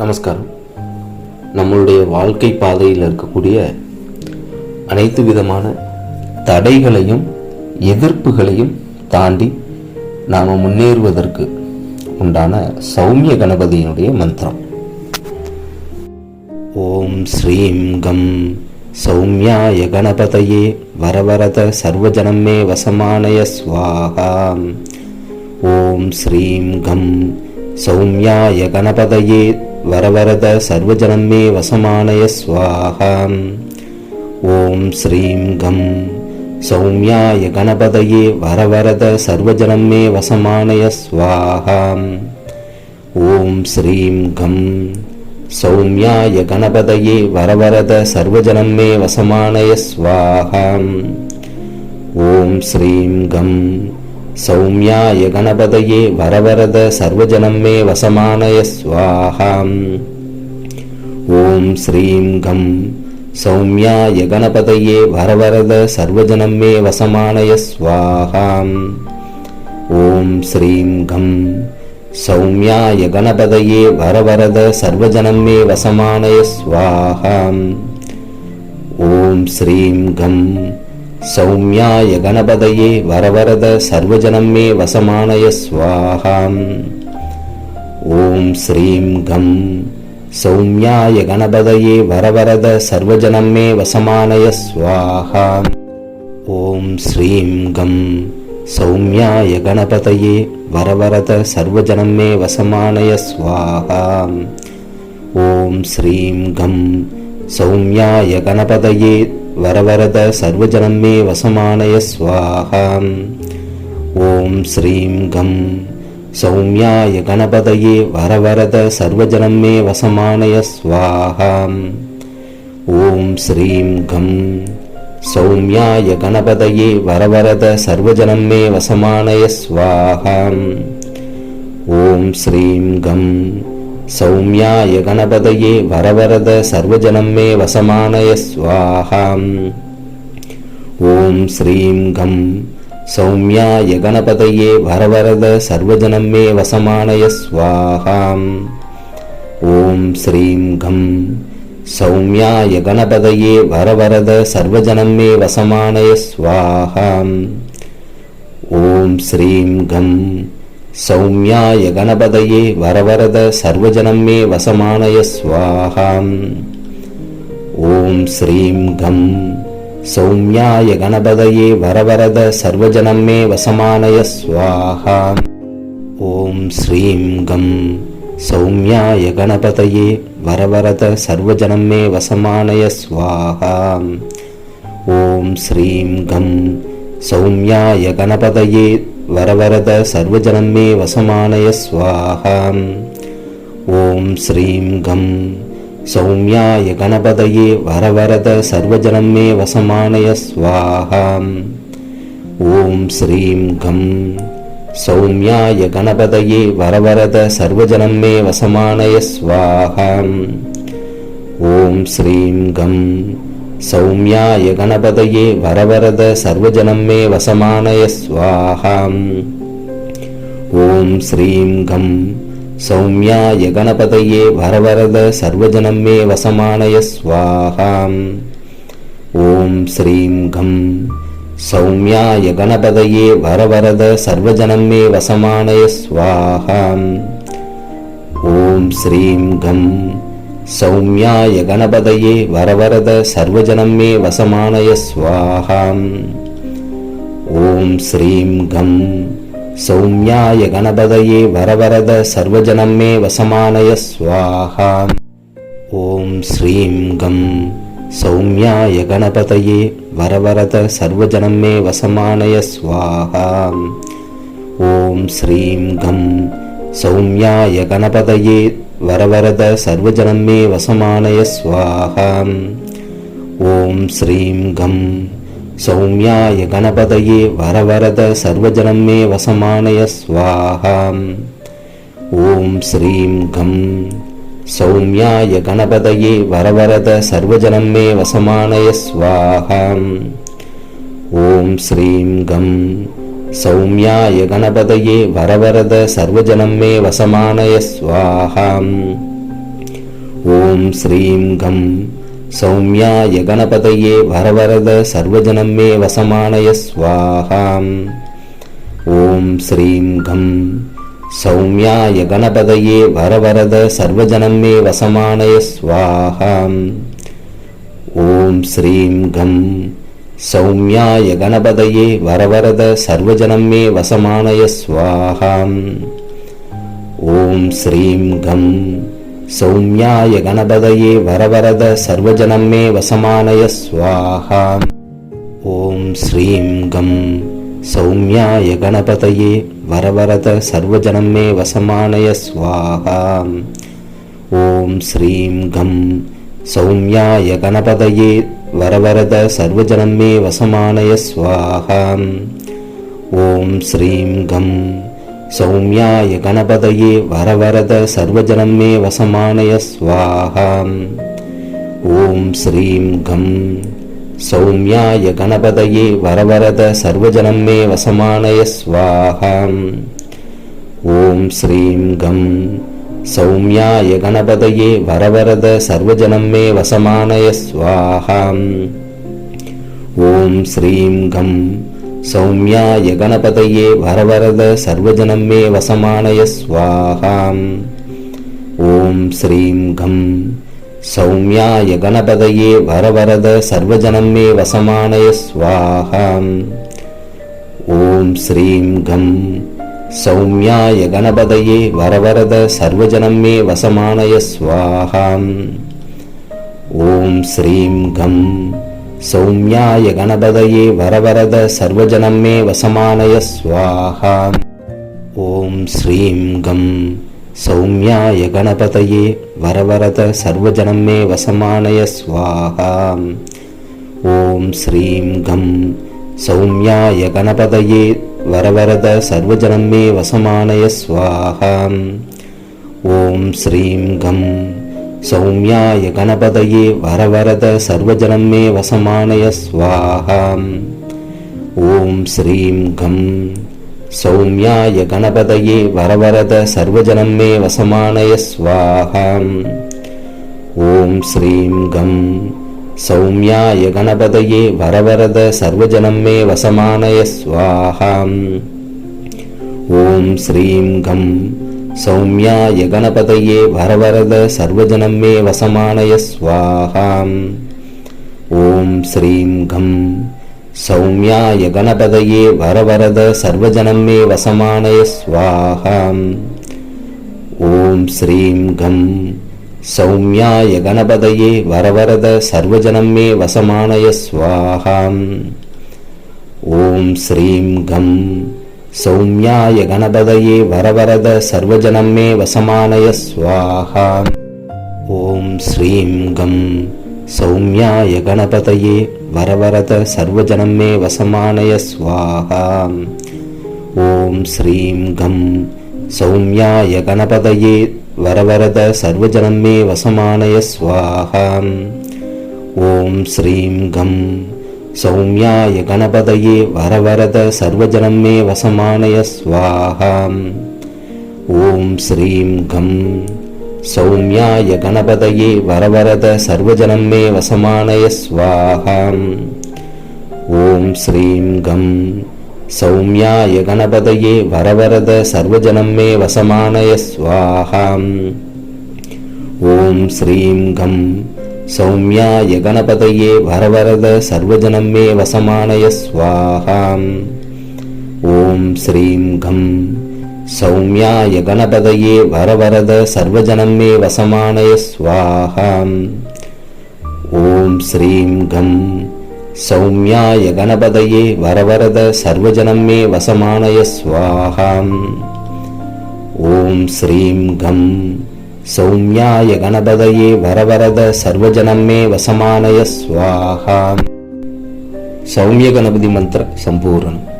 நமஸ்காரம். நம்மளுடைய வாழ்க்கை பாதையில் இருக்கக்கூடிய அனைத்து விதமான தடைகளையும் எதிர்ப்புகளையும் தாண்டி நாம் முன்னேறுவதற்கு உண்டான சௌமிய கணபதியினுடைய மந்திரம். ஓம் ஸ்ரீம் கம் சௌமியாய கணபதையே வரவரத சர்வஜனம் மே வசமானய ஸ்வாஹா ஓம் ஸ்ரீம் கம் சௌமியாய கணபதையே வரவரத சர்வஜனமே வசமானய ஸ்வாகாம் ஓம் ஸ்ரீம் கம். சௌமியாய கணபதையே வரவரத சர்வஜனமே வசமானய ஸ்வாகாம் ஓம் ஸ்ரீம் கம். சௌமியாய கணபதையே வரவரத சர்வஜனமே வசமானய ஸ்வாகாம் ஓம் ஸ்ரீம் கம். சௌமியாய கணபதையே வரவரத சர்வஜனம் மே வசமானய ஸ்வாஹா. ஓம் ஸ்ரீம் கம். சௌமியாய கணபதையே வரவரத சர்வஜனம் மே வசமானய ஸ்வாஹா. ஓம் ஸ்ரீம் கம். சௌமியாய கணபதையே வரவரத சர்வஜனம் மே வசமானய ஸ்வாஹா. ஓம் ஸ்ரீம் கம். சௌமியாய கணபதையே வரவரத சர்வஜனம் மே வசமானய ஸ்வாகாம் ஓம் ஸ்ரீம் கம். சௌமியாய கணபதையே வரவரத சர்வஜனம் மே வசமானய ஸ்வாகாம் ஓம் ஸ்ரீம் கம். சௌமியாய கணபதையே வரவரத சர்வஜனம் மே வசமானய ஸ்வாகாம் ஓம் ஸ்ரீம் கம். சௌமியாய கணபதையே வரவரத சர்வஜனமே வசமானய ஸ்வாகாம் ஓம் ஸ்ரீம் கம். சௌமியாய கணபதையே வரவரத சர்வஜனமே வசமானய ஸ்வாகாம் ஓம் ஸ்ரீம் கம். சௌமியாய கணபதையே வரவரத சர்வஜனமே வசமானய ஸ்வாகாம் ஓம் ஸ்ரீம் கம். சௌமியாய கணபதையே வரவரத சர்வஜனம் மே வசமானய ஸ்வாஹா. ஓம் ஸ்ரீம் கம். சௌமியாய கணபதையே வரவரத சர்வஜனம் மே வசமானய ஸ்வாஹா. ஓம் ஸ்ரீம் கம். சௌமியாய கணபதையே வரவரத சர்வஜனம் மே வசமானய ஸ்வாஹா. ஓம் ஸ்ரீம் கம். சௌமியாய கணபதையே வரவரத சர்வஜனம் மே வசமானய ஸ்வாகாம் ஓம் ஸ்ரீம் கம். சௌமியாய கணபதையே வரவரத சர்வஜனம் மே வசமானய ஸ்வாகாம் ஓம் ஸ்ரீம் கம். சௌமியாய கணபதையே வரவரத சர்வஜனம் மே வசமானய ஸ்வாகாம் ஓம் ஸ்ரீம் கம். சௌமியாய கணபதையே வரவரத சர்வஜனம் வசமானய ஸ்வாஹா ஓம் ஸ்ரீம் கம் சௌமியாய கணபதையே வரவரத சர்வஜனம் வசமானய ஸ்வாஹா ஓம் ஸ்ரீம் கம் சௌமியாய கணபதையே வரவரத சர்வஜனம் வசமானய ஸ்வாஹா ஓம் ஸ்ரீம் கம் சௌமியாய கணபதையே வரவரத சர்வஜனம் மே வசமானய ஸ்வாஹா. ஓம் ஸ்ரீம் கம். சௌமியாய கணபதையே வரவரத சர்வஜனம் மே வசமானய ஸ்வாஹா. ஓம் ஸ்ரீம் கம். சௌமியாய கணபதையே வரவரத சர்வஜனம் மே வசமானய ஸ்வாஹா. ஓம் ஸ்ரீம் கம். சௌமியாய கணபதையே வரவரத சர்வஜனம் மே வசமானய ஸ்வாகாம் ஓம் ஸ்ரீம் கம். சௌமியாய கணபதையே வரவரத சர்வஜனம் மே வசமானய ஸ்வாகாம் ஓம் ஸ்ரீம் கம். சௌமியாய கணபதையே வரவரத சர்வஜனம் மே வசமானய ஸ்வாகாம் ஓம் ஸ்ரீம் கம். சௌமியாய கணபதையே வரவரத சர்வஜனமே வசமானய ஸ்வாஹா ஓம் ஸ்ரீம் கம். சௌமியாய கணபதையே வரவரத சர்வஜனமே வசமானய ஸ்வாஹா ஓம் ஸ்ரீம் கம். சௌமியாய கணபதையே வரவரத சர்வஜனமே வசமானய ஸ்வாஹா ஓம் ஸ்ரீம் கம். சௌமியாய கணபதையே வரவரத சர்வஜனம் மே வசமானய ஸ்வாஹாம் ஓம் ஸ்ரீம் கம். சௌமியாய கணபதையே வரவரத சர்வஜனம் மே வசமானய ஸ்வாஹாம் ஓம் ஸ்ரீம் கம். சௌமியாய கணபதையே வரவரத சர்வஜனம் மே வசமானய ஸ்வாஹாம் ஓம் ஸ்ரீம் கம். సౌమ్యాయ గణపదయే వరవరద సర్వజనం మే వసమానయ స్వాహాం. ఓం శ్రీం గం సౌమ్యాయ గణపదయే వరవరద సర్వజనం మే వసమానయ స్వాహాం. ఓం శ్రీం గం సౌమ్యాయ గణపతయే వరవరద సర్వజనం మే వసమానయ స్వాహా. ఓం శ్రీం గం సౌమ్యాయ గణపతయే வரவரத சர்வஜனமே வசமானய ஸ்வாகாம் ஓம் ஸ்ரீம் கம். சௌமியாய கணபதையே வரவரத சர்வஜனமே வசமானய ஸ்வாகாம் ஓம் ஸ்ரீம் கம். சௌமியாய கணபதையே வரவரத சர்வஜனமே வசமானய ஸ்வாகாம் ஓம் ஸ்ரீம் கம். சௌமியாய கணபதையே வரவரத சர்வஜனம் மே வசமானய ஸ்வாஹாம் ஓம் ஸ்ரீம் கம். சௌமியாய கணபதையே வரவரத சர்வஜனம் மே வசமானய ஸ்வாஹாம் ஓம் ஸ்ரீம் கம். சௌமியாய கணபதையே வரவரத சர்வஜனம் மே வசமானய ஸ்வாஹாம் ஓம் ஸ்ரீம் கம். சௌமியாய கணபதையே வரவரத சர்வஜனம் மே வசமானய ஸ்வாகாம் ஓம் ஸ்ரீம் கம். சௌமியாய கணபதையே வரவரத சர்வஜனம் மே வசமானய ஸ்வாகாம் ஓம் ஸ்ரீம் கம். சௌமியாய கணபதையே வரவரத சர்வஜனம் மே வசமானய ஸ்வாகாம் ஓம் ஸ்ரீம் கம். சௌமியாய கணபதையே వరవరద సర్వజనమే వసమానయ స్వాహ. ఓం శ్రీం గం సౌమ్యాయ గణపదయే వరవరద సర్వజనమే వసమానయ స్వాహ. ఓం శ్రీం గం సౌమ్యాయ గణపదయే వరవరద సర్వజనమే వసమానయ స్వాహ. ఓం శ్రీం గం मे वसमानय स्वाहा ॐ श्रीं गं सौम्याय गणपतये वरवरद सर्वजनं मे वसमानय स्वाहा ॐ श्रीं गं सौम्याय गणपतये वरवरद सर्वजनं मे वसमानय स्वाहा ॐ श्रीं गं सौम्याय गणपतये वरवरद सर्वजनं मे वसमानय स्वाहा ॐ श्रीं गं சௌமியாய கணபதையே வரவரத சர்வஜனம் மே வசமானய ஸ்வாகாம் ஓம் ஸ்ரீம் கம். சௌமியாய கணபதையே வரவரத சர்வஜனம் மே வசமானய ஸ்வாகாம் ஓம் ஸ்ரீம் கம். சௌமியாய கணபதையே வரவரத சர்வஜனம் மே வசமானய ஸ்வாகாம் ஓம் ஸ்ரீம் கம். சௌமியாய கணபதையே வரவரத சர்வஜனமே வசமானய ஸ்வாகாம் ஓம் ஸ்ரீம் கம். சௌமியாய கணபதையே வரவரத சர்வஜனமே வசமானய ஸ்வாகாம் ஓம் ஸ்ரீம் கம். சௌமியாய கணபதையே வரவரத சர்வஜனமே வசமானய ஸ்வாகாம் ஓம் ஸ்ரீம் கம். சௌமியாய கணபதையே வரவரத சர்வஜனம் மே வசமானய ஸ்வாஹாம் ஓம் ஸ்ரீம் கம். சௌமியாய கணபதையே வரவரத சர்வஜனம் மே வசமானய ஸ்வாஹாம் ஓம் ஸ்ரீம் கம். சௌமியாய கணபதையே வரவரத சர்வஜனம் மே வசமானய ஸ்வாஹாம் ஓம் ஸ்ரீம் கம். சௌமியாய கணபதையே வரவரத சர்வஜனம் மே வசமானய ஸ்வாகாம் ஓம் ஸ்ரீம் கம். சௌமியாய கணபதையே வரவரத சர்வஜனம் மே வசமானய ஸ்வாகாம் சௌமிய கணபதி மந்திர சம்பூரணம்.